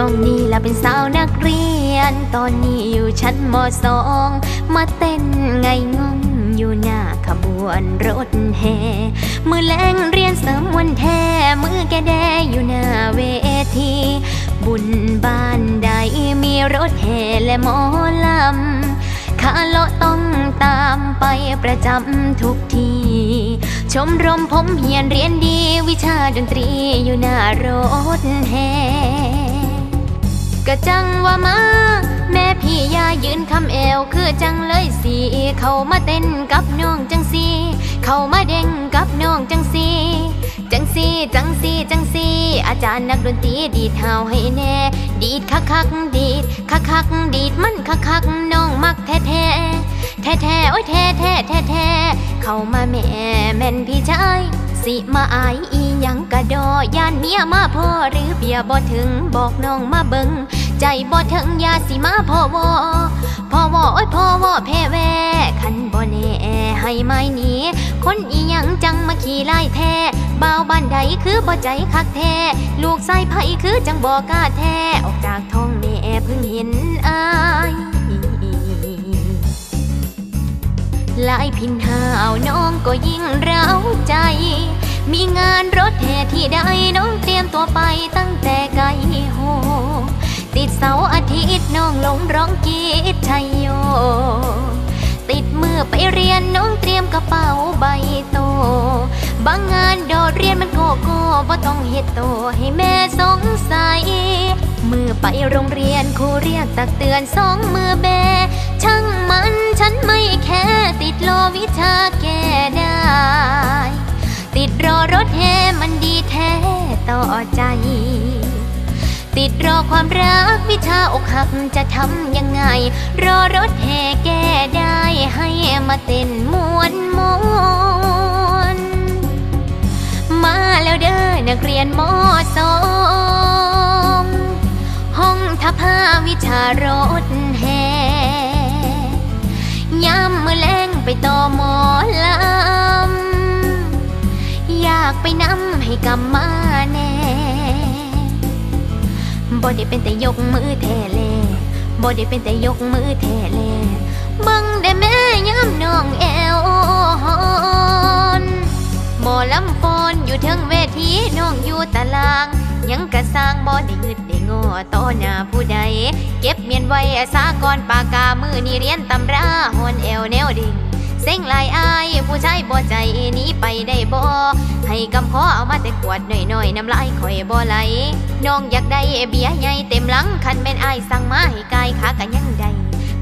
น้องนี่ละเป็นสาวนักเรียน ตอนนี้อยู่ชั้นมสองมาเต้นไงงงอยู่หน้าขบวนรถแห่มือแรงเรียนเสริมวันแท้มือแกแดอยู่หน้าเวที บุญบ้านใดมีรถแห่และหมอลำขาเลาะต้องตามไปประจำทุกทีชมรมผมเฮียนเรียนดีวิชาดนตรีอยู่หน้ารถแห่ กะจังว่ามา แม่พี่ยายืนคำเอว คือจังเลยสีเขามาเต้นกับน้องจังสีเขามาเด้งกับน้องจังสีจังสีจังสีจังสีอาจารย์นักดนตรีดีดเท้าให้แน่ ดีดคักคักดีดคักคักดีดมันคักคักน้องมักแท้แท้แท้แท้โอ้ยแท้แท้แท้แท้เข้ามาแม่แม่นพี่ชายสิมาอายอีหยังกะดอยา มียมาพ่อหรือเบียบ่ถึงบอกน้องมาเบิงใจบ่ถึงยาสิมาพ่อวอพ่อวอโอ้ยพ่อวอแพ้แวคันบ่แน่ให้ไม่หนีคนอีหยังจังมาขี่ไล่แท้บ่าวบ้านใดคือบ่ใจคักแท้ลูกไส้ไผคือจังบ่กล้าแท้ออกจากท้องแม่เพิ่งเห็นอายลายพินหาวน้องก็ยิ่งเร้าใจ มีงานรถแห่ที่ใดน้องเตรียมตัวไปตั้งแต่ไกลโฮ ติดเสาร์อาทิตย์น้องลงร้องกีดชัยโย ติดมือไปเรียนน้องเตรียมกระเป๋าใบโต บางงานโดดเรียนมันโกโก้บ่ต้องเฮ็ดโตให้แม่สงสัย มือไปโรงเรียนครูเรียกตักเตือนสองมือแบ ช่างมันฉันไม่แค่ติดโลวิชาแก้ได้ ใจ ติดรอความรักวิชาอกหักจะทำยังไง รอรถแห่แก้ได้ให้มาเต้นมวนมวนมาแล้วเด้อนักเรียนมสองห้องทับห้าวิชารถแห่ยามมือแรงไปต่อหมอลำอยากไปนำให้กำมาแน่บ่ได้เป็นแต่ยกมือแทเลบ่ได้เป็นแต่ยกมือแทเลเบังได้แม่ย้ำน้องแอวฮอนหมอลำฟอนอยู่เทิงเวทีน้องอยู่ตาราง ยังกะสร้างบ่ได้งึดได้งอต่อหน้าผู้ใด เก็บเมียนไว้สากอนปากกามือนี่เรียนตำราหอนแอวแนวดิ่ง ซ็งหลายอายผู้ชายบ่ใจนี้ไปได้บ่ให้กำขอเอามาแต่ขวดหน่อยๆน้ำลายข่อยบ่ไหลน้องอยากได้เบียร์ใหญ่เต็มหลังคันแม่นอายสั่งมาให้กายขากันยังใด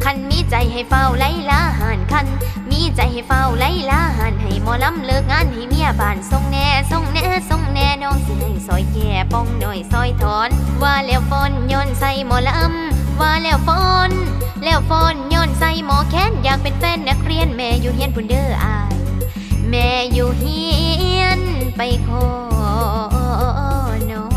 คันมีใจให้เฝ้าไล่ลาหานคัน มีใจให้เฝ้าไล่ลาหานให้หมอลำเลิกงานให้เมียบ้านส่งแน่ส่งแน่ส่งแน่น้องสิให้ซอยแก่ป้องหน่อยซอยถอน ว่าแล้วฟอนโยนใส่หมอลำว่าแล้วฟอน แล้วฟอนย้อนใส่หมอแค้นอยากเป็นแฟนนักเรียนแม่อยู่เฮียนบุนเด้ออาย แม่อยู่เฮียนไปขอน้ง